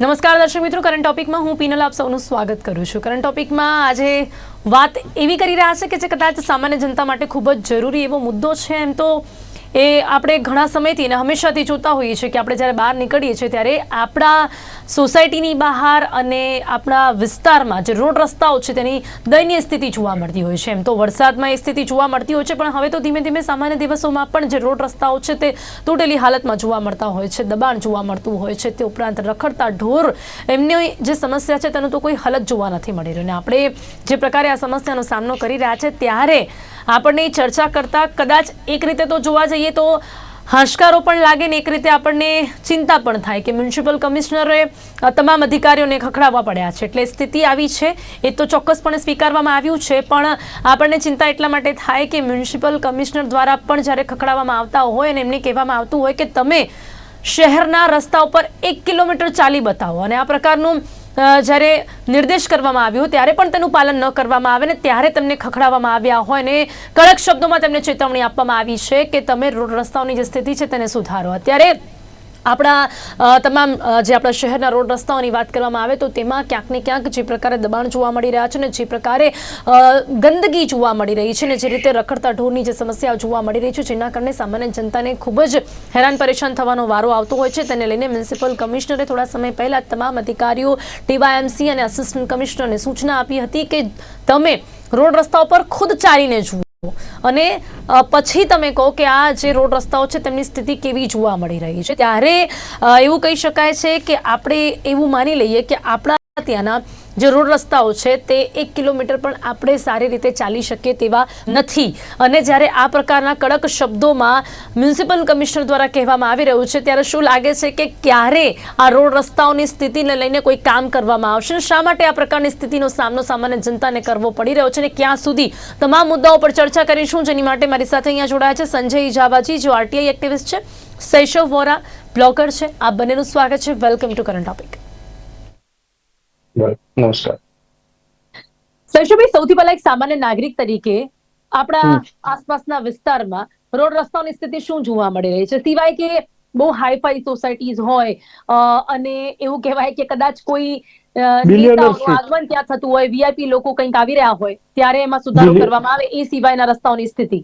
નમસ્કાર દર્શક મિત્રો કરંટ ટોપિકમાં હું પીનલ આપ સૌનું સ્વાગત કરું છું. કરંટ ટોપિકમાં આજે વાત એવી કરી રહ્યા છે કે જે કદાચ સામાન્ય જનતા માટે ખૂબ જ જરૂરી એવો મુદ્દો છે. એમ તો એ આપણે ઘણા સમયથી અને હંમેશાથી જોતા હોઈએ છીએ કે આપણે જ્યારે બહાર નીકળીએ છીએ ત્યારે આપણા સોસાયટીની બહાર અને આપણા વિસ્તારમાં જે રોડ રસ્તાઓ છે તેની દયનીય સ્થિતિ જોવા મળતી હોય છે. એમ તો વરસાદમાં એ સ્થિતિ જોવા મળતી હોય છે, પણ હવે તો ધીમે ધીમે સામાન્ય દિવસોમાં પણ જે રોડ રસ્તાઓ છે તે તૂટેલી હાલતમાં જોવા મળતા હોય છે, દબાણ જોવા મળતું હોય છે, તે ઉપરાંત રખડતા ઢોર, એમની જે સમસ્યા છે તેનું તો કોઈ હલત જોવા નથી મળી રહ્યું. અને આપણે જે પ્રકારે આ સમસ્યાનો સામનો કરી રહ્યા છે, ત્યારે આપણને ચર્ચા કરતા કદાચ એક રીતે તો જોવા જઈએ તો હાશકારો પણ લાગે ને એક રીતે આપણને ચિંતા પણ થાય કે મ્યુનિસિપલ કમિશનરે તમામ અધિકારીઓને ખખડાવવા પડ્યા છે. એટલે સ્થિતિ આવી છે. એ તો ચોક્કસપણે સ્વીકારવામાં આવ્યું છે. પણ આપણને ચિંતા એટલા માટે થાય કે મ્યુનિસિપલ કમિશનર દ્વારા પણ જ્યારે ખખડાવવામાં આવતા હોય અને એમને કહેવામાં આવતું હોય કે તમે શહેરના રસ્તા ઉપર એક કિલોમીટર ચાલી બતાવો. અને આ પ્રકારનું જ્યારે નિર્દેશ કરવામાં આવ્યો ત્યારે પણ તેનું પાલન ન કરવામાં આવે ને ત્યારે તેમને ખખડાવવામાં આવ્યા હોય ને કડક શબ્દોમાં તેમને ચેતવણી આપવામાં આવી છે કે તમે રોડ રસ્તાઓની જે સ્થિતિ છે તેને સુધારો. અત્યારે આપણા તમામ જે આપણા શહેરના રોડ રસ્તાઓની વાત કરવામાં આવે તો તેમાં ક્યાંક ને ક્યાંક જે પ્રકારે દબાણ જોવા મળી રહ્યા છે ને જે પ્રકારે ગંદકી જોવા મળી રહી છે ને જે રીતે રખડતા ઢોરની જે સમસ્યાઓ જોવા મળી રહી છે જેના કારણે સામાન્ય જનતાને ખૂબ જ હેરાન પરેશાન થવાનો વારો આવતો હોય છે. તેને લઈને મ્યુનિસિપલ કમિશનરે થોડા સમય પહેલાં તમામ અધિકારીઓ ટીવાયએમસી અને આસિસ્ટન્ટ કમિશનરને સૂચના આપી હતી કે તમે રોડ રસ્તા ઉપર ખુદ ચાલીને જુઓ. અને પછી તમે કહો કે આ જે રોડ રસ્તાઓ છે તેમની સ્થિતિ કેવી જોવા મળી રહી છે. ત્યારે એવું કહી શકાય છે કે આપણે એવું માની લઈએ કે આપણા ત્યાંના જે રોડ રસ્તાઓ છે તે એક કિલોમીટર પણ આપણે સારી રીતે ચાલી શકીએ તેવા નથી. અને જ્યારે આ પ્રકારના કડક શબ્દોમાં મ્યુનિસિપલ કમિશનર દ્વારા કહેવામાં આવી રહ્યું છે, ત્યારે શું લાગે છે કે ક્યારે આ રોડ રસ્તાઓની સ્થિતિને લઈને કોઈ કામ કરવામાં આવશે? શા માટે આ પ્રકારની સ્થિતિનો સામનો સામાન્ય જનતાને કરવો પડી રહ્યો છે? અને ક્યાં સુધી તમામ મુદ્દાઓ પર ચર્ચા કરીશું. જેની માટે મારી સાથે અહીંયા જોડાયા છે સંજય ઇજાવાજી જો આરટીઆઈ એક્ટિવિસ્ટ છે. સૈશવ વોરા, બ્લોગર છે. આ બંનેનું સ્વાગત છે. Welcome to current topic. નમસ્કાર. સરશુભાઈ સૌથી પહેલા એક સામાન્ય નાગરિક તરીકે આપણા આસપાસના વિસ્તારમાં રોડ રસ્તાઓની સ્થિતિ શું જોવા મળી રહી છે? સિવાય કે બહુ હાઈફાઈ સોસાયટીઝ હોય અને એવું કહેવાય કે કદાચ કોઈ. આગમન ત્યાં થતું હોય વીઆઈપી લોકો કંઈક આવી રહ્યા હોય ત્યારે એમાં સુધારો કરવામાં આવે એ સિવાયના રસ્તાઓની સ્થિતિ.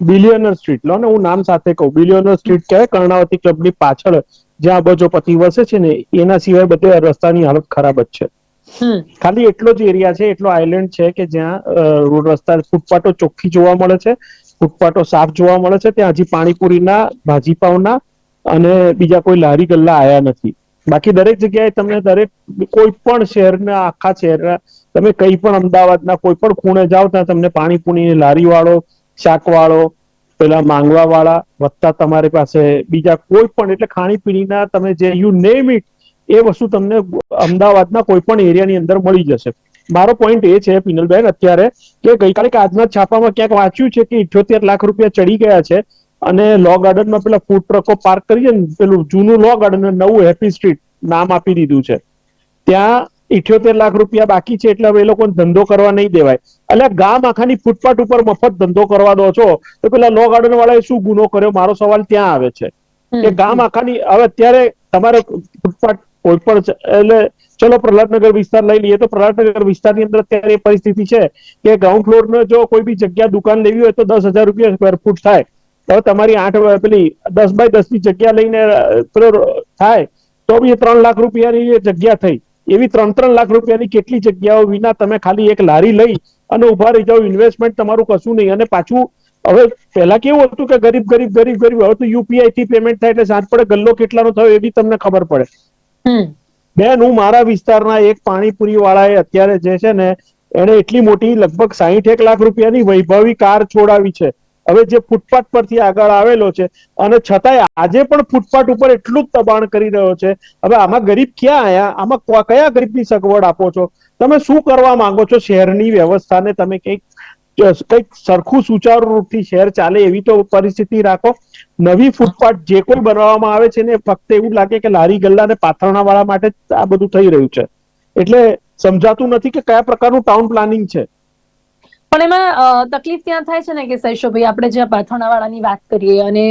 બિલિયનર સ્ટ્રીટ લો ને હું નામ સાથે કહું. બિલિયનર સ્ટ્રીટ કહેવાય કર્ણાવતી ક્લબની પાછળ જ્યાં અબજોપતિ વસે છે ને એના સિવાય બધે રસ્તાની હાલત ખરાબ જ છે. ખાલી એટલો જ એરિયા છે એટલો આઇલેન્ડ છે કે જ્યાં રોડ રસ્તા ફૂટપાથો ચોખ્ખી જોવા મળે છે ફૂટપાથો સાફ જોવા મળે છે ત્યાં હજી પાણીપુરીના ભાજીપાવના અને બીજા કોઈ લારી ગલ્લા આયા નથી. બાકી દરેક જગ્યાએ તમને દરેક કોઈ પણ શહેરના આખા શહેરના તમે કઈ પણ અમદાવાદના કોઈ પણ ખૂણે જાઓ ત્યાં તમને પાણીપુરીની લારી વાળો શાક વાળો પેલા માંગવા વાળા, વત્તા તમારી પાસે બીજા કોઈ પણ, એટલે ખાણીપીણીના તમે જે યુ નેમ ઇટ એ વસ્તુ તમને અમદાવાદના કોઈ પણ એરિયાની અંદર મળી જશે. મારો પોઈન્ટ એ છે, પિનલબેન, અત્યારે કે ગઈકાલે કે આજના છાપામાં ક્યાંક વાંચ્યું છે કે ઇઠ્યોતેર લાખ રૂપિયા ચડી ગયા છે અને લો ગાર્ડનમાં પેલા ફૂડ ટ્રકો પાર્ક કરીએ ને, પેલું જૂનું લો ગાર્ડન નવું હેપી સ્ટ્રીટ નામ આપી દીધું છે. ત્યાં ઇઠ્યોતેર લાખ રૂપિયા બાકી છે એટલે હવે એ લોકોને ધંધો કરવા નહીં દેવાય. એટલે ગામ આખાની ફૂટપાથ ઉપર મફત ધંધો કરવા દો છો તો પેલા લો ગાર્ડન વાળાએ શું ગુનો કર્યો? મારો સવાલ ત્યાં આવે છે. કે ગામ આખાની હવે અત્યારે તમારે ફૂટપાથ કોઈ પણ એટલે ચલો પ્રહલાદનગર વિસ્તાર લઈ લઈએ તો પ્રહલાદનગર વિસ્તારની અંદર અત્યારે એ પરિસ્થિતિ છે કે ગ્રાઉન્ડ ફ્લોર નો જો કોઈ બી જગ્યા દુકાન લેવી હોય તો દસ હજાર રૂપિયા સ્ક્વેર ફૂટ થાય. તો તમારી આઠ પેલી દસ બાય દસની જગ્યા લઈને થાય તો બી એ ત્રણ લાખ રૂપિયાની જગ્યા થઈ. એવી ત્રણ ત્રણ લાખ રૂપિયાની કેટલી જગ્યાઓ વિના તમે ખાલી એક લારી લઈ અને ઊભા રહી જાઓ ઇન્વેસ્ટમેન્ટ તમારું કશું નહીં. અને પાછું હવે પહેલા કેવું હતું કે ગરીબ ગરીબ ગરીબ ગરીબ હવે તો યુપીઆઈ થી પેમેન્ટ થાય એટલે સાંજ પડે ગલ્લો કેટલાનો થયો એ બી તમને ખબર પડે. બેન હું મારા વિસ્તારના એક પાણીપુરી વાળાએ અત્યારે જે છે ને એને એટલી મોટી લગભગ સાહીઠ એક લાખ રૂપિયાની વૈભવી કાર છોડાવી છે. હવે જે ફૂટપાથ પરથી આગળ આવેલો છે અને છતાંય આજે પણ ફૂટપાથ ઉપર એટલું જ દબાણ કરી રહ્યો છે. હવે આમાં ગરીબ ક્યાં આયા? આમાં કયા ગરીબની સગવડ આપો છો? તમે શું કરવા માંગો છો શહેરની વ્યવસ્થાને? તમે કંઈક કંઈક સરખું સુચારુ રૂપથી શહેર ચાલે એવી તો પરિસ્થિતિ રાખો. નવી ફૂટપાથ જે કોઈ બનાવવામાં આવે છે ને ફક્ત એવું લાગે કે લારી ગલ્લા ને પાથરણા વાળા માટે આ બધું થઈ રહ્યું છે. એટલે સમજાતું નથી કે કયા પ્રકારનું ટાઉન પ્લાનિંગ છે. પણ એમાં તકલીફ ત્યાં થાય છે ને કે સૈશોભાઈ આપણે જે પાથરણાવાળાની વાત કરીએ અને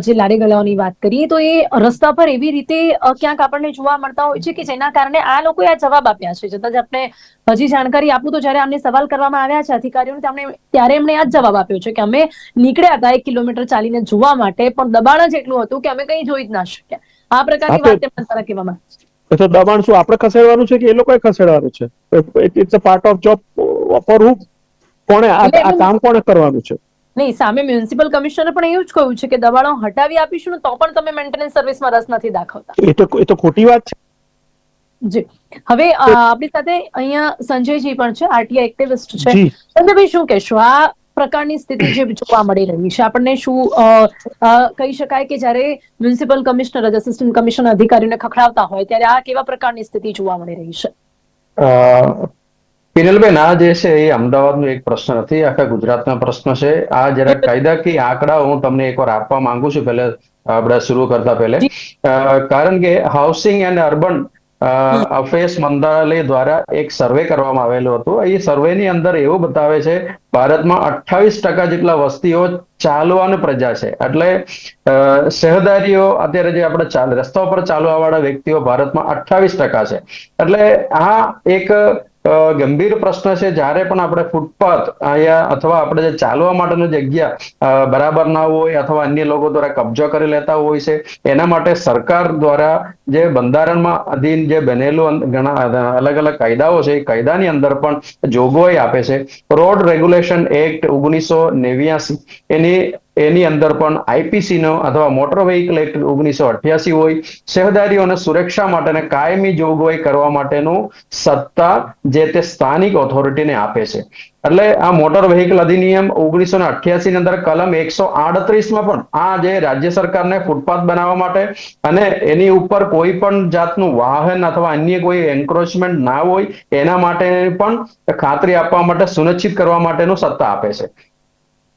જે લારી ગલાઓની વાત કરીએ તો એ રસ્તા પર એવી રીતે ક્યાંક આપણને જોવા મળતા હોય છે કે જેના કારણે આ લોકોએ આ જવાબ આપ્યા છે. છતાં જ આપણે હજી જાણકારી આપું તો જ્યારે અમને સવાલ કરવામાં આવ્યા છે અધિકારીઓને તેમણે ત્યારે એમણે આ જ જવાબ આપ્યો છે કે અમે નીકળ્યા હતા એક કિલોમીટર ચાલીને જોવા માટે પણ દબાણ જ એટલું હતું કે અમે કંઈ જોઈ જ ના શક્યા. આ પ્રકારની વાત તેમના દ્વારા કહેવામાં આવે છે. તો દબાણ શું આપણે ખસેડવાનું છે કે એ લોકોએ ખસેડવાનું છે? It's a part of job for who કોણે આ કામ કોણે કરવાનું છે? નહીં સામે મ્યુનિસિપલ કમિશનર પણ એવું જ કહ્યું છે કે દબાણો હટાવી આપીશું તો પણ તમે મેન્ટેનન્સ સર્વિસમાં રસ નથી દાખવતા. એ તો એ તો ખોટી વાત છે. જી. હવે આપણી સાથે અહીંયા સંજયજી પણ છે આરટીઆઈ એક્ટિવિસ્ટ છે. સંજયભાઈ શું કહેશો? આ પ્રકારની સ્થિતિ જે જોવા મળી રહી છે આપણને શું કહી શકાય કે જ્યારે મ્યુનિસિપલ કમિશનર અસિસ્ટન્ટ કમિશનર અધિકારીને ખખડાવતા હોય ત્યારે આ કેવા પ્રકારની સ્થિતિ જોવા મળી રહી છે? પિનલબેન આ જે છે એ અમદાવાદનો એક પ્રશ્ન નથી આખા ગુજરાતનો પ્રશ્ન છે. આ જરા કાયદાકીય આંકડા હું તમને એકવાર આપવા માંગુ છું પહેલા આપણે શરૂ કરતા પહેલે. કારણ કે હાઉસિંગ એન્ડ અર્બન અફેર્સ મંત્રાલય દ્વારા એક સર્વે કરવામાં આવેલું હતું. એ સર્વેની અંદર એવું બતાવે છે ભારતમાં અઠ્ઠાવીસ ટકા જેટલા વસ્તીઓ ચાલવાની પ્રજા છે. એટલે અ, શહેદારીઓ અત્યારે જે આપણે ચાલ રસ્તા ઉપર ચાલવા વાળા વ્યક્તિઓ ભારતમાં અઠ્ઠાવીસ ટકા છે. એટલે આ એક ગંભીર પ્રશ્ન છે. જ્યારે પણ આપણે ફૂટપાથ અહીંયા અથવા આપણે જે ચાલવા માટેની જગ્યા બરાબર ના હોય અથવા અન્ય લોકો દ્વારા કબજો કરી લેતા હોય છે, એના માટે સરકાર દ્વારા જે બંધારણમાં અધીન જે બનેલું ઘણા અલગ અલગ કાયદાઓ છે, એ કાયદાની અંદર પણ જોગવાઈ આપે છે. રોડ રેગ્યુલેશન એક્ટ ઓગણીસો નેવ્યાસી એની એની અંદર પણ આઈપીસીનો અથવા મોટર વ્હીકલ એક્ટ ઓગણીસો અઠ્યાસી હોય શહેરદારીઓને સુરક્ષા માટે કાયમી જોગવાઈ કરવા માટેનું સત્તા જે તે સ્થાનિક ઓથોરિટીને આપે છે. એટલે આ મોટર વ્હીકલ અધિનિયમ ઓગણીસો ને અઠ્યાસી ની અંદર કલમ એકસો આડત્રીસમાં પણ આ જે રાજ્ય સરકારને ફૂટપાથ બનાવવા માટે અને એની ઉપર કોઈ પણ જાતનું વાહન અથવા અન્ય કોઈ એન્ક્રોચમેન્ટ ના હોય, એના માટે પણ ખાતરી આપવા માટે, સુનિશ્ચિત કરવા માટેનું સત્તા આપે છે.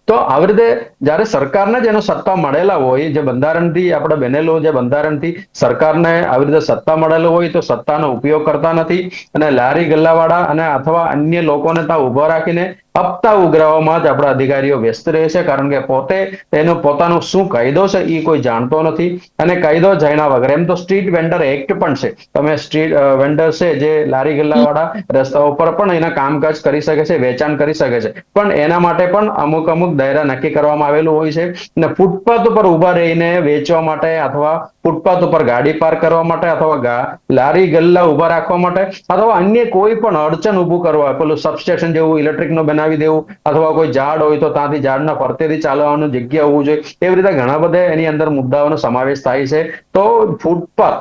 તો આવી રીતે જ્યારે સરકારને જ એનો સત્તા મળેલા હોય, જે બંધારણથી આપણે બનેલો, જે બંધારણથી સરકારને આવી રીતે સત્તા મળેલો હોય, તો સત્તાનો ઉપયોગ કરતા નથી. અને લારી ગલ્લાવાળા અને અથવા અન્ય લોકોને ત્યાં ઊભા રાખીને હપ્તા ઉઘરાવવામાં જ આપણા અધિકારીઓ વ્યસ્ત રહે છે, કારણ કે પોતે એનો પોતાનો શું કાયદો છે એ કોઈ જાણતો નથી. અને કાયદો જાણ્યા વગર, એમ તો સ્ટ્રીટ વેન્ડર એક્ટ પણ છે. તમે સ્ટ્રીટ વેન્ડર છે જે લારી ગલ્લાવાળા રસ્તા ઉપર પણ એના કામકાજ કરી શકે છે, વેચાણ કરી શકે છે. પણ એના માટે પણ અમુક અમુક દાયરા નક્કી કરવામાં આવેલું હોય છે. અને ફૂટપાથ ઉપર ઊભા રહીને વેચવા માટે અથવા ફૂટપાથ ઉપર ગાડી પાર્ક કરવા માટે અથવા લારી ગલ્લા ઊભા રાખવા માટે અથવા અન્ય કોઈ પણ અડચણ ઉભું કરવા પેલું સબસ્ટેશન જેવું ઇલેક્ટ્રિકનું બનાવી દેવું અથવા કોઈ ઝાડ હોય તો ત્યાંથી ઝાડના ફરતેથી ચાલવાનું જગ્યા હોવું જોઈએ. એવી રીતે ઘણા બધા એની અંદર મુદ્દાઓનો સમાવેશ થાય છે. તો ફૂટપાથ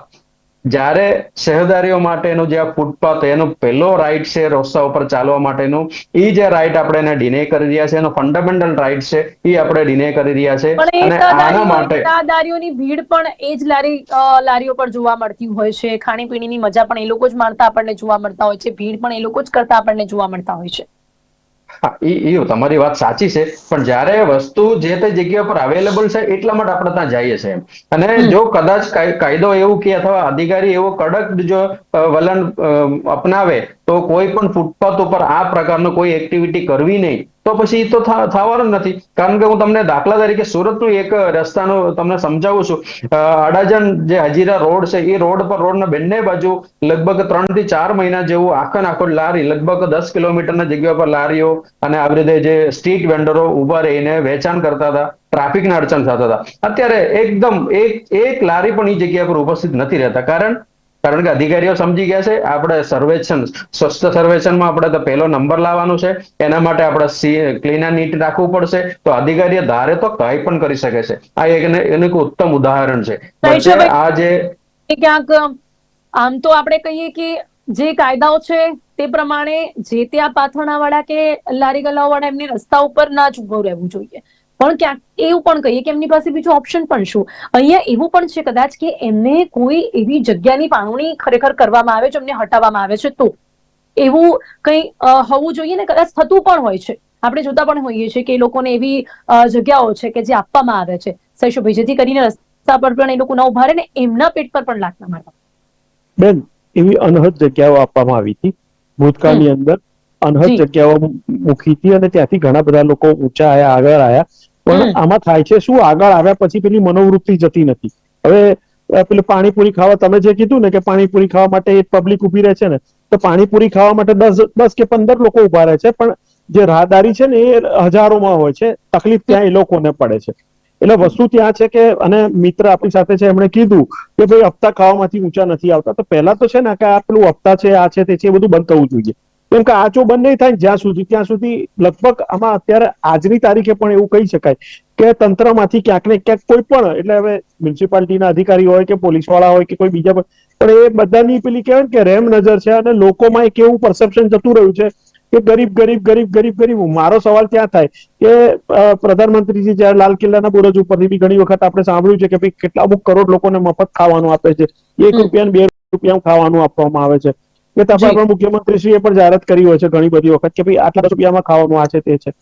જ્યારે શહેરદારીઓ માટેનું જે આ ફૂટપાથ એનો પહેલો રાઈટ છે રસ્તા ઉપર ચાલવા માટેનું. એ જે રાઈટ આપણે એને ડિને કરી રહ્યા છે એનો ફંડામેન્ટલ રાઈટ છે એ આપણે ડિને કરી રહ્યા છે. અને આના માટે તાદારીઓની ભીડ પણ એ જ લારી લારીઓ પર જોવા મળતી હોય છે. ખાણીપીણીની મજા પણ એ લોકો જ માણતા આપણને જોવા મળતા હોય છે. ભીડ પણ એ લોકો જ કરતા આપણને જોવા મળતા હોય છે. હા ઈ તમારી વાત સાચી છે પણ જ્યારે વસ્તુ જે તે જગ્યા પર અવેલેબલ છે એટલા માટે આપણે ત્યાં જઈએ છીએ અને જો કદાચ કાયદો એવું કે અથવા અધિકારી એવો કડક જો વલણ અપનાવે તો કોઈ પણ ફૂટપાથ ઉપર આ પ્રકારનું કોઈ એક્ટિવિટી કરવી નહીં. તો પછી તો થવાનું નથી. કારણ કે હું તમને દાખલા તરીકે સુરતનું એક રસ્તાનું તમને સમજાવું છું. અડાજણ જે હજીરા રોડ છે એ રોડ પર, રોડના બંને બાજુ લગભગ ત્રણથી ચાર મહિના જેવું આખો નાખો લારી, લગભગ દસ કિલોમીટરના જગ્યા પર લારીઓ અને આવી રીતે જે સ્ટ્રીટ વેન્ડરો ઊભા રહીને વેચાણ કરતા હતા, ટ્રાફિકના અડચણ થતા હતા. અત્યારે એકદમ એક એક લારી પણ એ જગ્યા પર ઉપસ્થિત નથી રહેતા. કારણ કારણ કે અધિકારીઓ સમજી ગયા છે આપણે સર્વેક્ષણ સ્વચ્છ સર્વેક્ષણમાં આપણે તો પહેલો નંબર લાવવાનો છે એના માટે આપણે ક્લીન એન્ડ નીટ રાખવું પડશે તો અધિકારીઓ ધારે તો કંઈ પણ કરી શકે છે. આ એક એને- એક ઉત્તમ ઉદાહરણ છે. આ જે ક્યાંક આમ તો આપણે કહીએ કે જે કાયદાઓ છે તે પ્રમાણે જે તે આ પાથરણાવાળા કે લારી ગલ્લાવાળા એમની રસ્તા ઉપર ના જ ઊભો રહેવું જોઈએ. પણ ક્યાંક એવું પણ કહીએ કે એમની પાસે બીજું ઓપ્શન પણ શું? અહીંયા એવું પણ છે કદાચ કે એમને કોઈ એવી જગ્યાની પાવણી ખરેખર કરવામાં આવે છે એમને હટાવવામાં આવે છે તો. એવું કંઈ હોવું જોઈએ ને? કદાચ થતું પણ હોય છે. આપણે જોતા પણ હોઈએ છીએ કે એ લોકોને એવી જગ્યાઓ છે કે જે આપવામાં આવે છે. સૈશુભાઈ જેથી કરીને રસ્તા પર પણ એ લોકો ના ઊભા રહે ને એમના પેટ પર પણ લાગતા મારવા બેન એવી અનહદ જગ્યાઓ આપવામાં આવી હતી. ભૂતકાળની અંદર અનહદ જગ્યાઓ મૂકી હતી અને ત્યાંથી ઘણા બધા લોકો ઊંચા આયા આગળ આયા. પણ આમાં થાય છે શું? આગળ આવ્યા પછી પેલી મનોવૃત્તિ જતી નથી. હવે પેલું પાણીપુરી ખાવા તમે જે કીધું ને કે પાણીપુરી ખાવા માટે એક પબ્લિક ઊભી રહે છે ને તો પાણીપુરી ખાવા માટે દસ દસ કે પંદર લોકો ઊભા રહે છે પણ જે રાહદારી છે ને એ હજારોમાં હોય છે. તકલીફ ત્યાં એ લોકોને પડે છે. એટલે વસ્તુ ત્યાં છે કે અને મિત્ર આપણી સાથે છે એમણે કીધું કે ભાઈ હપ્તા ખાવામાંથી ઊંચા નથી આવતા. તો પહેલા તો છે ને કે આ પેલું હપ્તા છે આ છે તે છે એ બધું બંધ થવું જોઈએ. કેમ કે આ જો બંધ નહીં થાય જ્યાં સુધી ત્યાં સુધી લગભગ આમાં અત્યારે આજની તારીખે પણ એવું કહી શકાય કે તંત્રમાંથી ક્યાંક ને ક્યાંક કોઈ પણ એટલે હવે મ્યુનિસિપાલિટીના અધિકારી હોય કે પોલીસવાળા હોય કે કોઈ બીજા પણ પણ એ બધાની પેલી કહેવાય કે રેમ નજર છે અને લોકોમાં એક એવું પરસેપ્શન જતું રહ્યું છે કે ગરીબ ગરીબ ગરીબ ગરીબ ગરીબ મારો સવાલ ત્યાં થાય કે પ્રધાનમંત્રીજી જ્યારે લાલ કિલ્લાના બુરજ ઉપરથી બી ઘણી વખત આપણે સાંભળ્યું છે કે ભાઈ કેટલા અમુક કરોડ લોકોને મફત ખાવાનું આપે છે એક. રૂપિયા બે રૂપિયા ખાવાનું આપવામાં આવે છે જી. તાપા આપણા મુખ્યમંત્રીશ્રીએ પણ જાહેરાત કરી હોય છે ઘણી બધી વખત કે ભાઈ આટલા રૂપિયામાં ખાવાનું આ છે તે છે.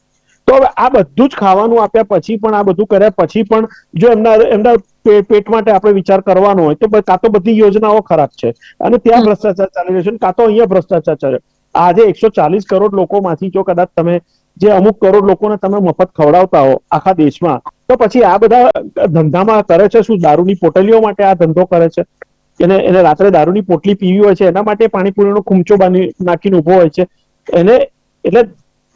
તો હવે આ બધું જ ખાવાનું આપ્યા પછી પણ આ બધું કર્યા પછી પણ જો એમના એમના પેટ માટે આપણે વિચાર કરવાનો હોય તો કાં તો બધી યોજનાઓ ખરાબ છે. અને ત્યાં ભ્રષ્ટાચાર ચાલી રહ્યો છે કાં તો અહીંયા ભ્રષ્ટાચાર ચાલે આજે એકસો ચાલીસ કરોડ લોકોમાંથી જો કદાચ તમે જે અમુક કરોડ લોકોને તમે મફત ખવડાવતા હો આખા દેશમાં તો પછી આ બધા ધંધામાં કરે છે શું? દારૂની પોટલીઓ માટે આ ધંધો કરે છે? એને એને રાત્રે દારૂની પોટલી પીવી હોય છે, એના માટે પાણીપુરીનો ખૂમચો બાંધી નાખીને ઊભો હોય છે. એને એટલે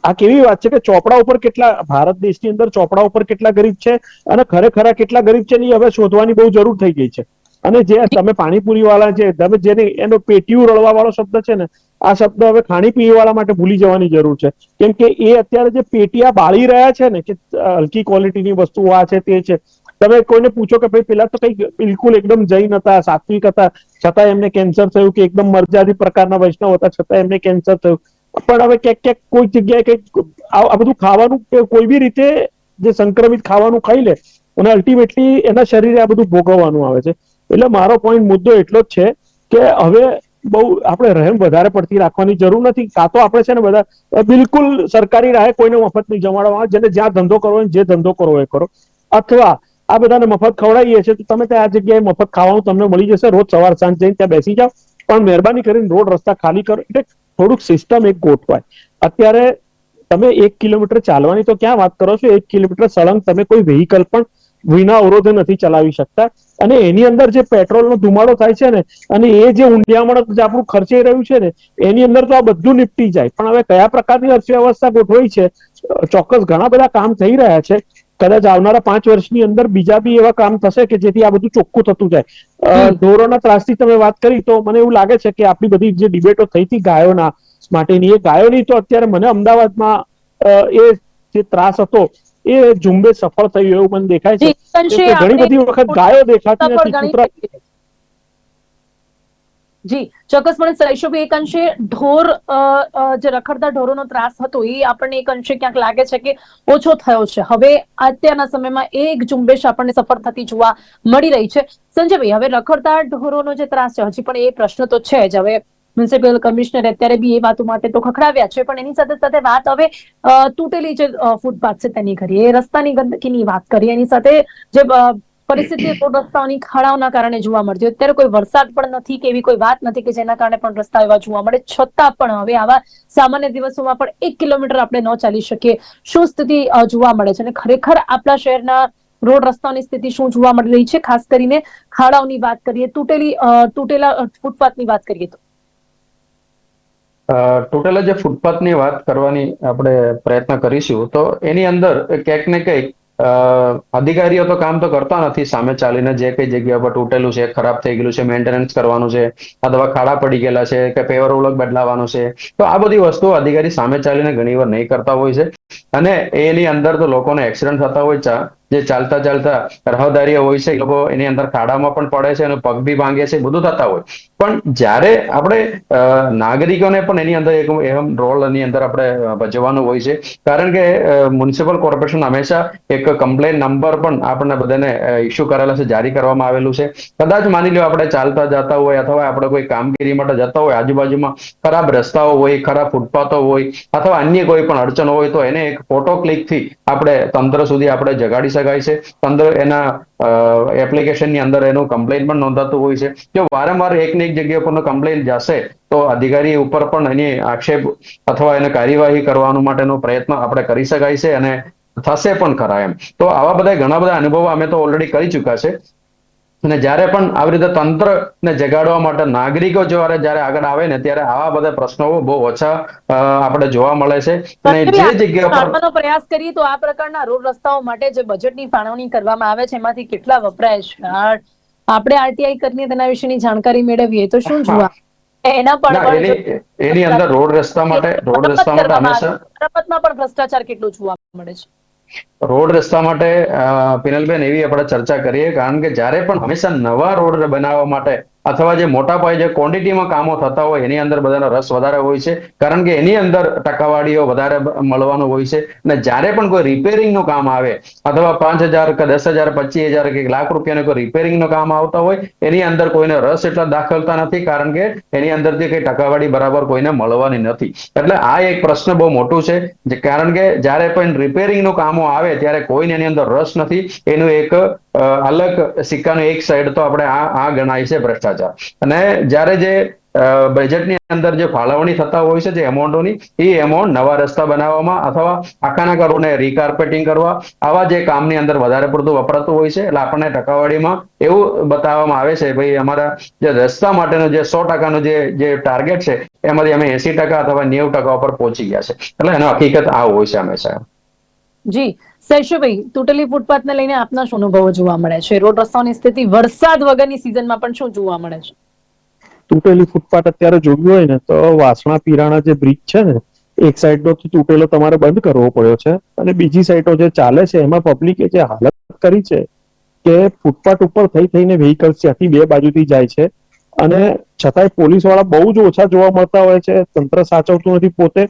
આ કેવી વાત છે કે ચોપડા ઉપર કેટલા, ભારત દેશની અંદર ચોપડા ઉપર કેટલા ગરીબ છે અને ખરેખર કેટલા ગરીબ છે ને હવે શોધવાની બહુ જરૂર થઈ ગઈ છે. અને જે તમે પાણીપુરી વાળા છે તમે જેને એનો પેટીયું રળવા વાળો શબ્દ છે ને, આ શબ્દ હવે ખાણી પીણી વાળા માટે ભૂલી જવાની જરૂર છે. કેમ કે એ અત્યારે જે પેટીયા બાળી રહ્યા છે ને, કે હલકી ક્વોલિટીની વસ્તુ આ છે, તે છે તમે કોઈને પૂછો કે ભાઈ, પેલા તો કઈ બિલકુલ એકદમ જૈન હતા, સાત્વિક હતા, છતાં એમને કેન્સર થયું કે એકદમ મરજાદી પ્રકારના વૈષ્ણવ હતા, છતાં એમને કેન્સર થયું. પણ હવે ક્યાંક ક્યાંક કોઈ જગ્યાએ કંઈક આ આ બધું ખાવાનું કોઈ બી રીતે જે સંક્રમિત ખાવાનું ખાઈ લે, અને અલ્ટિમેટલી એના શરીરે આ બધું ભોગવવાનું આવે છે. એટલે મારો પોઈન્ટ મુદ્દો એટલો જ છે કે હવે બહુ આપણે રહેમ વધારે પડતી રાખવાની જરૂર નથી. કાં તો આપણે છે ને બધા બિલકુલ સરકારી રાહે કોઈને મફત નહીં જમાડવામાં આવે, જેને જ્યાં ધંધો કરવો હોય જે ધંધો કરવો એ કરો. અથવા આ બધાને મફત ખવડાવીએ છીએ, તો તમે ત્યાં આ જગ્યાએ મફત ખાવાનું તમને મળી જશે. રોજ સવાર સાંજ જઈને ત્યાં બેસી જાઓ. પણ મહેરબાની કરીને રોડ રસ્તા ખાલી કરો. એટલે થોડુંક સિસ્ટમ એક ગોઠવાય. અત્યારે તમે એક કિલોમીટર ચાલવાની તો ક્યાં વાત કરો છો? એક કિલોમીટર સળંગ તમે કોઈ વ્હીકલ પણ વિના અવરોધે નથી ચલાવી શકતા. અને એની અંદર જે પેટ્રોલનો ધુમાડો થાય છે ને, અને એ જે ઊંડિયામણ જે આપણું ખર્ચાઈ રહ્યું છે ને, એની અંદર તો આ બધું નિપટી જાય. પણ હવે કયા પ્રકારની અર્થવ્યવસ્થા ગોઠવાઈ છે? ચોક્કસ ઘણા બધા કામ થઈ રહ્યા છે. કદાચ આવનારા પાંચ વર્ષની અંદર બીજા બી એવા કામ થશે કે જેથી આ બધું ચોખ્ખું થતું જાય. ઢોરોના ત્રાસથી તમે વાત કરી તો મને એવું લાગે છે કે આપણી બધી જે ડિબેટો થઈ હતી ગાયોના માટેની એ ગાયોની તો અત્યારે મને અમદાવાદમાં એ જે ત્રાસ હતો એ ઝુંબેશ સફળ થયું એવું મને દેખાય છે ઘણી બધી વખત ગાયો દેખાતી નથી. જી ચોક્કસપણે સહીશુભાઈ એક અંશે ઢોર જે રખડતા ઢોરોનો ત્રાસ હતો એ આપણને એક અંશે ક્યાંક લાગે છે કે ઓછો થયો છે. હવે અત્યારના સમયમાં એક ઝુંબેશ આપણને સફળ થતી જોવા મળી રહી છે. સંજયભાઈ, હવે રખડતા ઢોરોનો જે ત્રાસ છે, હજી પણ એ પ્રશ્ન તો છે જ. હવે મ્યુનિસિપલ કમિશનર અત્યારે બી એ વાતો માટે તો ખખડાવ્યા છે, પણ એની સાથે સાથે વાત હવે તૂટેલી જે ફૂટપાથ છે તેની કરીએ રસ્તાની ગંદકીની વાત કરીએ, એની સાથે જે પરિસ્થિતિ રસ્તાઓની ખાડાઓના કારણે જોવા મળતી અત્યારે કોઈ વરસાદ પણ નથી કે એવી કોઈ વાત નથી કે જેના કારણે પણ રસ્તા એવા જોવા મળે. છતાં પણ હવે આવા સામાન્ય દિવસોમાં પણ એક કિલોમીટર આપણે ન ચાલી શકીએ. શું સ્થિતિ જોવા મળે છે અને ખરેખર આપણા શહેરના રોડ રસ્તાની સ્થિતિ શું જોવા મળી રહી છે? ખાસ કરીને ખાડાઓની વાત કરીએ તૂટેલી તૂટેલા ફૂટપાથની વાત કરીએ તો. ટોટલ જે ફૂટપાથની વાત કરવાની આપણે પ્રયત્ન કરીશું તો એની અંદર ક્યાંક ને કંઈક અ, અધિકારીઓ તો કામ તો કરતા નથી, સામે ચાલીને જે કઈ જગ્યા પર તૂટેલું છે, ખરાબ થઈ ગયેલું છે મેન્ટેનન્સ કરવાનું છે, અથવા ખાડા પડી ગયેલા છે, કે પેવર ઓળખ બદલાવાનું છે, તો આ બધી વસ્તુઓ અધિકારી સામે ચાલીને ઘણી વાર નહીં કરતા હોય છે. અને એની અંદર તો લોકોને એક્સિડન્ટ થતા હોય છે જે ચાલતા ચાલતા રાહદારીઓ હોય છે, એ લોકો એની અંદર ખાડામાં પણ પડે છે અને પગ બી ભાંગે છે, બધું થતા હોય. પણ જ્યારે આપણે નાગરિકોને પણ એની અંદર એક એમ રોલ એની અંદર આપણે ભજવવાનું હોય છે. કારણ કે મ્યુનિસિપલ કોર્પોરેશન હંમેશા એક કમ્પ્લેન નંબર પણ આપણને બધાને ઇસ્યુ કરેલા છે, જારી કરવામાં આવેલું છે. કદાચ માની લો આપણે ચાલતા જતા હોય અથવા આપણે કોઈ કામગીરી માટે જતા હોય, આજુબાજુમાં ખરાબ રસ્તાઓ હોય, ખરાબ ફૂટપાથો હોય અથવા અન્ય કોઈ પણ અડચણ હોય તો એને એક ફોટો ક્લિકથી આપણે તંત્ર સુધી આપણે જગાડી શકાય છે. તંત્ર એના એપ્લિકેશનની અંદર એનું કમ્પ્લેન પણ નોંધાતું હોય છે. જો વારંવાર એક ને એક જગ્યા પરનો કમ્પ્લેન જશે, તો અધિકારી ઉપર પણ એની આક્ષેપ અથવા એને કાર્યવાહી કરવાનું માટેનો પ્રયત્ન આપણે કરી શકાય છે અને થશે પણ ખરા એમ. તો આવા બધા ઘણા બધા અનુભવો અમે તો ઓલરેડી કરી ચુક્યા છે. અને જ્યારે પણ આવી રીતે તંત્રને જગાડવા માટે નાગરિકો જ્યારે જ્યારે આગળ આવે ને ત્યારે આવા બધા પ્રશ્નો બહુ ઓછા આપણે જોવા મળે છે. અને જે જગ્યા પર પ્રયાસ કરીએ તો આ પ્રકારના રોડ રસ્તાઓ માટે જે બજેટની ફાળવણી કરવામાં આવે છે એમાંથી કેટલા વપરાય છે? આપણે આરટીઆઈ કરીને તેના વિશેની જાણકારી મેળવીએ તો શું જોવા એના પણ એની એની અંદર રોડ રસ્તા માટે રોડ રસ્તા માટે હંમેશા રમતમાં પણ ભ્રષ્ટાચાર કેટલું જોવા મળે છે? રોડ રસ્તા માટે પિનલબેન, એવી આપણે ચર્ચા કરીએ. કારણ કે જ્યારે પણ હંમેશા નવા રોડ બનાવવા માટે અથવા જે મોટા પાયે જે ક્વોન્ટિટીમાં કામો થતા હોય, એની અંદર બધાનો રસ વધારે હોય છે. કારણ કે એની અંદર ટકાવારીઓ વધારે મળવાનું હોય છે. અને જ્યારે પણ કોઈ રિપેરિંગનું કામ આવે, અથવા પાંચ હજાર કે દસ હજાર, પચીસ હજાર કે એક લાખ રૂપિયાનું કોઈ રિપેરિંગનું કામ આવતા હોય, એની અંદર કોઈને રસ એટલા દાખલતા નથી, કારણ કે એની અંદરથી કઈ ટકાવારી બરાબર કોઈને મળવાની નથી. એટલે આ એક પ્રશ્ન બહુ મોટું છે. કારણ કે જ્યારે પણ રિપેરિંગનું કામો આવે, ત્યારે કોઈને એની અંદર રસ નથી. એનું એક અલગ સિક્કાનો એક સાઈડ તો આપણે આ આ ગણાય છે ભ્રષ્ટાચાર. અને જ્યારે જે બજેટની અંદર જે ફાળવણી થતા હોય છે, જે એમાઉન્ટોની એ એમાઉન્ટ નવા રસ્તા બનાવવામાં અથવા આખાના કરોડને રીકાર્પેટિંગ કરવા, આવા જે કામની અંદર વધારે પડતું વપરાતું હોય છે, એટલે આપણને ટકાવારીમાં એવું બતાવવામાં આવે છે, ભાઈ અમારા જે રસ્તા માટેનો જે સો ટકાનો જે જે ટાર્ગેટ છે, એમાંથી અમે એસી ટકા અથવા નેવું ટકા ઉપર પહોંચી ગયા છે. એટલે એનો હકીકત આ હોય છે હંમેશા. જી સૈશુભાઈ તૂટેલી ફૂટપાથને લઈને આપના શું અનુભવો જોવા મળે છે? રોડ રસ્તાઓની સ્થિતિ, વરસાદ વગરની સિઝનમાં પણ શું જોવા મળે છે? તૂટેલી ફૂટપાથ અત્યારે જોવી હોય ને, તો વાસણા પીરાણા જે બ્રિજ છે ને, એક સાઈડનો તો તૂટેલો તમારે બંધ કરવો પડ્યો છે અને બીજી સાઈડો જે ચાલે છે, એમાં પબ્લિકે જે હાલત કરી છે કે ફૂટપાથ ઉપર થઈ થઈને વ્હીકલ્સ ત્યાંથી બે બાજુથી જાય છે અને છતાંય પોલીસવાળા બહુ જ ઓછા જોવા મળતા હોય છે, તંત્ર સાચવતું નથી પોતે.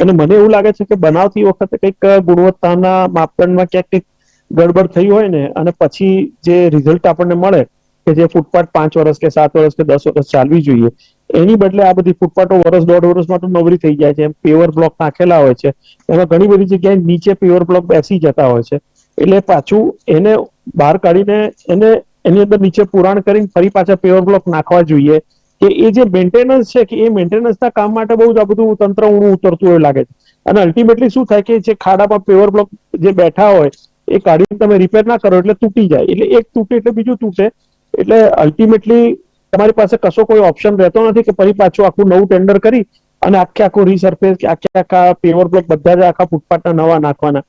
અને મને એવું લાગે છે કે બનાવતી વખતે કંઈક ગુણવત્તાના માપદંડમાં ક્યાંક કંઈક ગડબડ થઈ હોય ને, અને પછી જે રિઝલ્ટ આપણને મળે કે જે ફૂટપાથ પાંચ વર્ષ કે સાત વર્ષ કે દસ વર્ષ ચાલવી જોઈએ, એની બદલે આ બધી ફૂટપાથો વર્ષ દોઢ વર્ષમાં તો નવરી થઈ જાય છે. એમ પેવર બ્લોક નાખેલા હોય છે. એમાં ઘણી બધી જગ્યાએ નીચે પેવર બ્લોક બેસી જતા હોય છે. એટલે પાછું એને બહાર કાઢીને એને એની અંદર નીચે પુરાણ કરીને ફરી પાછા પેવર બ્લોક નાખવા જોઈએ. કે એ જે મેન્ટેનન્સ છે કે એ મેન્ટેનન્સના કામ માટે બહુ જ આ બધું તંત્ર ઊણું ઉતરતું એવું લાગે છે. અને અલ્ટિમેટલી શું થાય કે જે ખાડામાં પેવર બ્લોક જે બેઠા હોય, એ કાઢીને તમે રિપેર ના કરો એટલે તૂટી જાય. એટલે એક તૂટે એટલે બીજું તૂટે. એટલે અલ્ટિમેટલી તમારી પાસે કશો કોઈ ઓપ્શન રહેતો નથી કે ફરી પાછું આખું નવું ટેન્ડર કરી અને આખે આખું રીસર્ફેસ કે આખે આખા પેવર બ્લોક બધા જ આખા ફૂટપાથના નવા નાખવાના.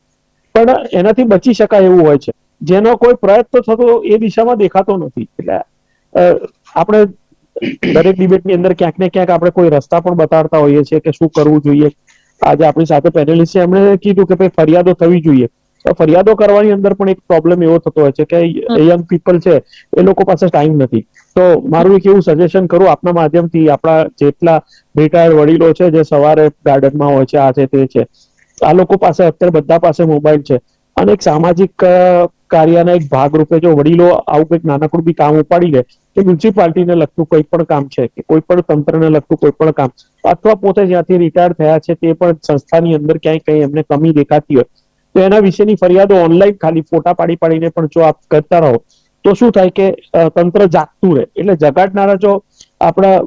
પણ એનાથી બચી શકાય એવું હોય છે. જેનો કોઈ પ્રયત્ન થતો એ દિશામાં દેખાતો નથી. એટલે આપણે દરેક ડિબેટની અંદર ક્યાંક ને ક્યાંક આપણે કોઈ રસ્તા પણ બતાડતા હોઈએ છીએ કે શું કરવું જોઈએ. આજે આપણી સાથે પેનલિસ્ટ છે એમણે કીધું કે ભાઈ ફરિયાદો થવી જોઈએ. તો ફરિયાદો કરવાની અંદર પણ એક પ્રોબ્લેમ એવો થતો હોય છે કે યંગ પીપલ છે એ લોકો પાસે ટાઈમ નથી. તો મારું એક એવું સજેશન કરું આપના માધ્યમથી આપણા જેટલા રિટાયર્ડ વડીલો છે જે સવારે ગાર્ડનમાં હોય છે આ છે તે છે આ લોકો પાસે અત્યારે બધા પાસે મોબાઈલ છે. અને એક સામાજિક કાર્યના એક ભાગ રૂપે જો વડીલો આવું કંઈક નાનકડું બી કામ ઉપાડી લે કે મ્યુનિસિપાલિટીને લગતું કોઈ પણ કામ છે, કે કોઈ પણ તંત્રને લગતું કોઈ પણ કામ અથવા પોતે જ્યાંથી રિટાયર થયા છે તે પણ સંસ્થાની અંદર ક્યાંય કંઈ એમને કમી દેખાતી હોય, તો એના વિશેની ફરિયાદો ઓનલાઈન ખાલી ફોટા પાડી પાડીને પણ જો આપ કરતા રહો, તો શું થાય કે તંત્ર જાગતું રહે. એટલે જગાડનારા જો આપણા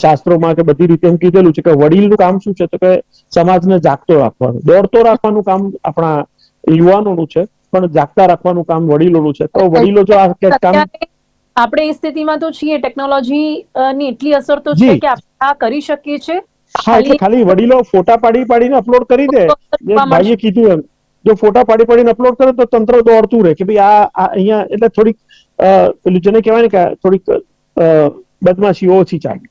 શાસ્ત્રોમાં કે બધી રીતે એમ કીધેલું છે કે વડીલનું કામ શું છે તો કે સમાજને જાગતો રાખવાનું, દોડતો રાખવાનું કામ આપણા યુવાનોનું છે. પણ જાગતા રાખવાનું કામ વડીલોનું છે. તો વડીલો જો આ કે કામ આપણે એ સ્થિતિમાં તો છીએ ટેકનોલોજી ની એટલી અસર તો છે કે આપણે આ કરી શકીએ છીએ. હા એટલે ખાલી વડીલો ફોટા પાડી પાડીને અપલોડ કરી દે. જે ભાઈએ કીધું એમ. જો ફોટા પાડી પાડીને અપલોડ કરે તો તંત્ર દોડતું રહે કે ભાઈ આ અહીંયા એટલે થોડીક પેલું જેને કહેવાય ને કે થોડીક બદમાશીઓ ઓછી ચાલે.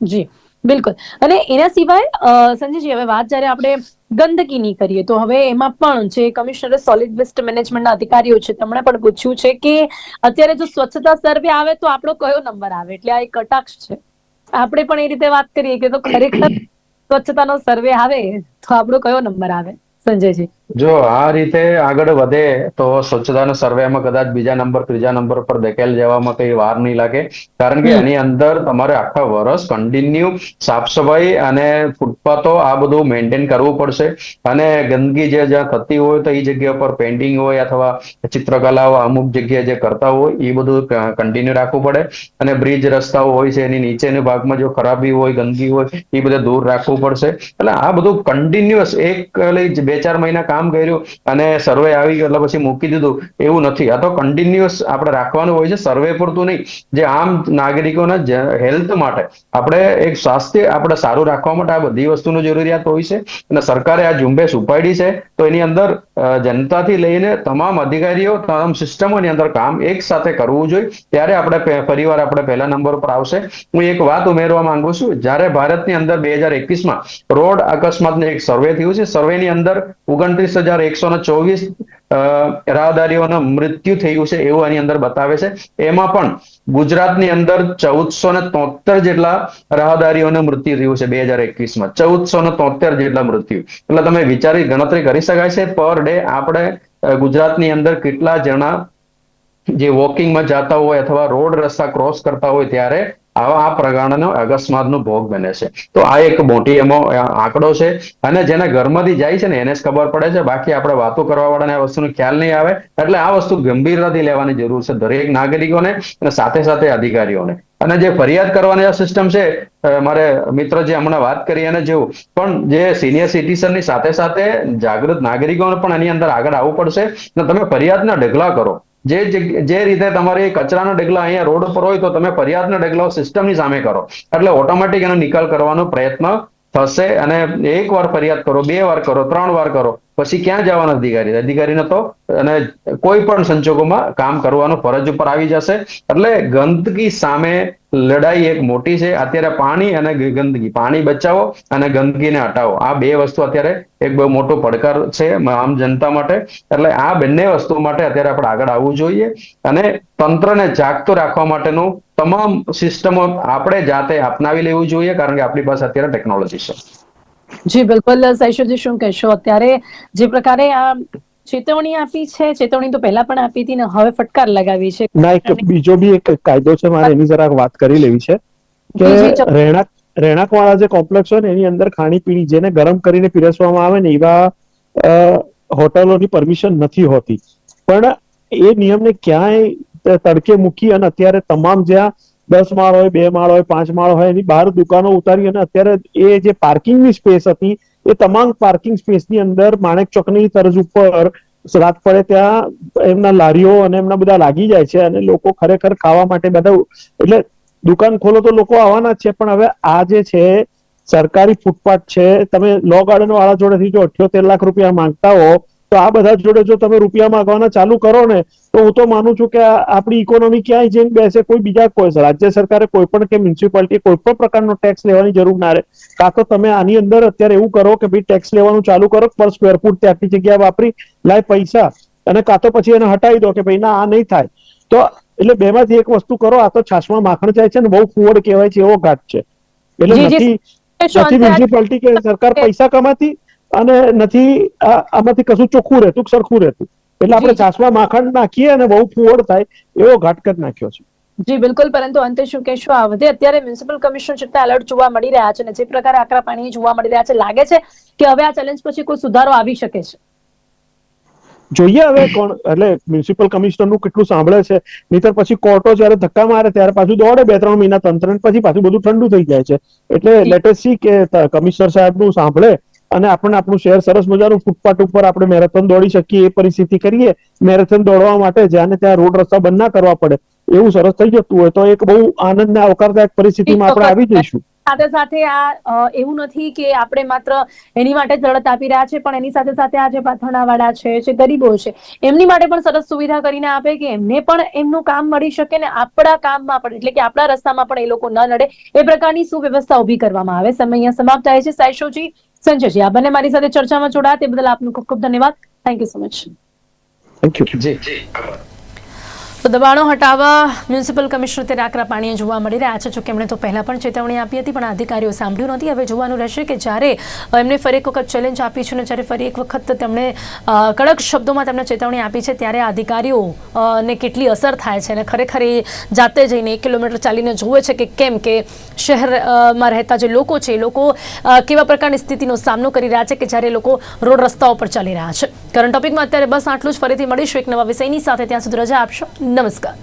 જી બિલકુલ. અને એના સિવાય સંજયજી હવે વાત જ્યારે આપણે ગંદકીની કરીએ. તો હવે એમાં પણ જે કમિશનર સોલિડ વેસ્ટ મેનેજમેન્ટના અધિકારીઓ છે, તેમણે પણ પૂછ્યું છે કે અત્યારે જો સ્વચ્છતા સર્વે આવે તો આપણો કયો નંબર આવે? એટલે આ એક કટાક્ષ છે. આપણે પણ એ રીતે વાત કરીએ કે તો ખરેખર સ્વચ્છતાનો સર્વે આવે તો આપણો કયો નંબર આવે? સંજયજી. જો આ રીતે આગળ વધે તો સ્વચ્છતાના સર્વેમાં કદાચ બીજા નંબર ત્રીજા નંબર પર ધકેલ જવામાં કઈ વાર નહીં લાગે. કારણ કે એની અંદર તમારે આખા વર્ષ કન્ટિન્યુ સાફ સફાઈ અને ફૂટપાથો આ બધું મેન્ટેન કરવું પડશે. અને ગંદકી જે જ્યાં થતી હોય તો એ જગ્યા પર પેઇન્ટિંગ હોય અથવા ચિત્રકલાઓ અમુક જગ્યાએ જે કરતા હોય એ બધું કન્ટિન્યુ રાખવું પડે. અને બ્રિજ રસ્તાઓ હોય છે એની નીચેના ભાગમાં જો ખરાબી હોય ગંદકી હોય એ બધા દૂર રાખવું પડશે. એટલે આ બધું કન્ટિન્યુઅસ એક બે ચાર મહિના કામ કર્યું અને સર્વે આવી ગયો એટલે પછી મૂકી દીધું. એવું નથી. આ તો કન્ટિન્યુઅસ આપણે રાખવાનું હોય છે. સર્વે પૂરતું નહીં. જે આમ નાગરિકોના હેલ્થ માટે આપણે એક સ્વાસ્થ્ય આપણે સારું રાખવા માટે આ બધી વસ્તુની જરૂરિયાત હોય છે. અને સરકારે આ ઝુંબેશ ઉપાડી છે. તો એની અંદર જનતાથી લઈને તમામ અધિકારીઓ, તમામ સિસ્ટમોની અંદર કામ એક સાથે કરવું જોઈએ. ત્યારે આપણે ફરીવાર આપણે પહેલા નંબર પર આવશે. હું એક વાત ઉમેરવા માંગુ છું. જ્યારે ભારતની અંદર બે હજાર એકવીસમાં રોડ અકસ્માતનો એક સર્વે થયું છે. સર્વેની અંદર ઓગણત્રીસ હજાર એકસો ને ચોવીસ રાહદારીઓનું મૃત્યુ થયું છે એવું આની અંદર બતાવે છે. એમાં પણ ગુજરાતની અંદર ચૌદસો ને તોતેર જેટલા રાહદારીઓને મૃત્યુ થયું છે બે હજાર એકવીસમાં. ચૌદસો ને તોતેર જેટલા મૃત્યુ. એટલે તમે વિચારી ગણતરી કરી શકાય છે. પર ડે આપણે ગુજરાતની અંદર કેટલા જણા જે વોકિંગમાં જતા હોય અથવા રોડ રસ્તા ક્રોસ કરતા હોય ત્યારે આવા આ પ્રકારનો અકસ્માતનો ભોગ બને છે. તો આ એક મોટી એમો આંકડો છે અને જેને ઘરમાંથી જાય છે ને એને જ ખબર પડે છે. બાકી આપણે વાતો કરવા વાળાને આ વસ્તુનો ખ્યાલ નહીં આવે. એટલે આ વસ્તુ ગંભીરતાથી લેવાની જરૂર છે દરેક નાગરિકોને અને સાથે સાથે અધિકારીઓને. અને જે ફરિયાદ કરવાની આ સિસ્ટમ છે મારે મિત્ર જે હમણાં વાત કરી એને જેવું. પણ જે સિનિયર સિટીઝનની સાથે સાથે જાગૃત નાગરિકોને પણ એની અંદર આગળ આવવું પડશે. અને તમે ફરિયાદના ઢગલા કરો. જે જે રીતે તમારે કચરાનો ડગલો અહીંયા રોડ ઉપર હોય તો તમે ફરિયાદનો ડગલાઓ સિસ્ટમની સામે કરો. એટલે ઓટોમેટિક એનો નિકાલ કરવાનો પ્રયત્ન થશે અને એક વાર ફરિયાદ કરો, બે વાર કરો, ત્રણ વાર કરો. પછી ક્યાં જવાના અધિકારી? અધિકારીને તો, અને કોઈ પણ સંજોગોમાં કામ કરવાનું ફરજ ઉપર આવી જશે. એટલે ગંદકી સામે લડાઈ એક મોટી છે. અત્યારે પાણી અને ગંદકી. પાણી બચાવો અને ગંદકીને હટાવો. આ બે વસ્તુ અત્યારે એક બહુ મોટો પડકાર છે આમ જનતા માટે. એટલે આ બંને વસ્તુ માટે અત્યારે આપણે આગળ આવવું જોઈએ. અને તંત્રને જાગતું રાખવા માટેનું તમામ સિસ્ટમો આપણે જાતે અપનાવી લેવું જોઈએ, કારણ કે આપણી પાસે અત્યારે ટેકનોલોજી છે. જી બિલકુલ સૈશુજી શું કહેશો? અત્યારે જે પ્રકારે આ ચેતવણી આપી છે ચેતવણી તો પહેલા પણ આપી હતી ને હવે ફટકાર લગાવી છે. ના એક બીજો બી એક કાયદો છે મારે એની જરાક વાત કરી લેવી છે કે રહેણાક રહેણાંક વાળા જે કોમ્પ્લેક્સ હોય ને એની અંદર ખાણીપીણી જેને ગરમ કરીને પીરસવામાં આવે ને એવા હોટલોની પરમિશન નથી હોતી. પણ એ નિયમને ક્યાંય તડકે મૂકી અને અત્યારે તમામ જ્યાં દસ માળ હોય, બે માળ હોય, પાંચ માળ હોય, એની બહાર દુકાનો ઉતારી અને અત્યારે એ જે પાર્કિંગની સ્પેસ હતી, એ તમામ પાર્કિંગ સ્પેસની અંદર માણેક ચોકની તરજ ઉપર રાત પડે ત્યાં એમના લારીઓ અને એમના બધા લાગી જાય છે અને લોકો ખરેખર ખાવા માટે બધા એટલે દુકાન ખોલો તો લોકો આવવાના છે, પણ હવે આ જે છે, સરકારી ફૂટપાથ છે, તમે લો ગાર્ડન વાળા જોડેથી જો અઠ્યોતેર લાખ રૂપિયા માંગતા હો તો આ બધા જોડે જો તમે રૂપિયા માંગવાના ચાલુ કરો ને તો હું તો માનું છું કે આપણી ઇકોનોમી ક્યાંય જઈને બેસે કોઈ બીજા કોઈ રાજ્ય સરકારે કોઈ પણ કે મ્યુનિસિપાલિટી કોઈ પણ પ્રકારનો ટેક્સ લેવાની જરૂર ના રહે. કાં તો તમે આની અંદર અત્યારે એવું કરો કે ભાઈ ટેક્સ લેવાનું ચાલુ કરો પર સ્ક્વેર ફૂટ તે જગ્યા વાપરી લાય પૈસા અને કાં તો પછી એને હટાવી દો કે ભાઈ ના આ નહીં થાય. તો એટલે બેમાંથી એક વસ્તુ કરો આ તો છાશમાં માખણ જાય છે ને બહુ ફુવડ કહેવાય છે એવો ઘાટ છે. એટલે નથી મ્યુનિસિપાલિટી કે સરકાર પૈસા કમાતી? અને નથી આ- આમાંથી કશું ચોખ્ખું રહેતું સરખું રહેતું. એટલે આપણે જી. માખણ નાખીએ અને બહુ ફુવડ થાય એવો ઘાટક કરી નાખ્યો છે. જી બિલકુલ. પરંતુ અંતે શું કહેશો આ વધે અત્યારે મ્યુનિસિપલ કમિશનર જેટલા એલર્ટ જોવા મળી રહ્યા છે અને જે પ્રકારે આકરા પાણી જોવા મળી રહ્યા છે લાગે છે કે હવે આ ચેલેન્જ પછી કોઈ સુધારો આવી શકે છે? જોઈએ હવે કોણ એટલે મ્યુનિસિપલ કમિશનરનું કેટલું સાંભળે છે. નહીતર પછી કોર્ટો જ્યારે ધક્કા મારે ત્યારે પાછું દોડે બે ત્રણ મહિના તંત્ર પછી પાછું બધું ઠંડુ થઈ જાય છે. એટલે latest C K commissioner commissioner સાહેબનું સાંભળે અને આપણને આપણું શહેર સરસ મજાનું ફૂટપાથ ઉપર આપણે મેરેથોન દોડી શકીએ એ પરિસ્થિતિ કરીએ. મેરેથોન દોડવા માટે જ્યાં ત્યાં રોડ રસ્તા બંધ ના કરવા પડે એવું સરસ થઈ જતું હોય તો એક બહુ આનંદ ને આવકારદાયક પરિસ્થિતિમાં આપણે આવી જઈશું. સાથે સાથે આ એવું નથી કે આપણે માત્ર એની માટે જ લડત આપી રહ્યા છે પણ એની સાથે સાથે આ જે પાથરણાવાળા છે જે ગરીબો છે એમની માટે પણ સરસ સુવિધા કરીને આપે કે એમને પણ એમનું કામ મળી શકે ને આપણા કામમાં પણ એટલે કે આપણા રસ્તામાં પણ એ લોકો ન નડે એ પ્રકારની સુવ્યવસ્થા ઊભી કરવામાં આવે. સમય અહીંયા સમાપ્ત થાય છે. સાયશોજી સંજયજી આ બંને મારી સાથે ચર્ચામાં જોડાયા. તે બદલ આપનું ખૂબ ખૂબ ધન્યવાદ. Thank you so much thank you ji તો દબાણો હટાવવા મ્યુનિસિપલ કમિશનર તે આકરા પાણીએ જોવા મળી રહ્યા છે. જોકે એમણે તો પહેલાં પણ ચેતવણી આપી હતી, પણ અધિકારીઓ સાંભળ્યું નથી હવે જોવાનું રહેશે કે જ્યારે એમને ફરી એક વખત ચેલેન્જ આપી છે અને જ્યારે ફરી એક વખત તેમણે કડક શબ્દોમાં તેમણે ચેતવણી આપી છે, ત્યારે અધિકારીઓ ને કેટલી અસર થાય છે અને ખરેખર એ જાતે જઈને એક કિલોમીટર ચાલીને જોવે છે કે કેમ કે શહેરમાં રહેતા જે લોકો છે, એ લોકો કેવા પ્રકારની સ્થિતિનો સામનો કરી રહ્યા છે કે જ્યારે લોકો રોડ રસ્તાઓ પર ચાલી રહ્યા છે. કરંટ ટોપિકમાં અત્યારે બસ આટલું જ. ફરીથી મળીશું એક નવા વિષયની સાથે. ત્યાં સુધી રજા આપશો. નમસ્કાર.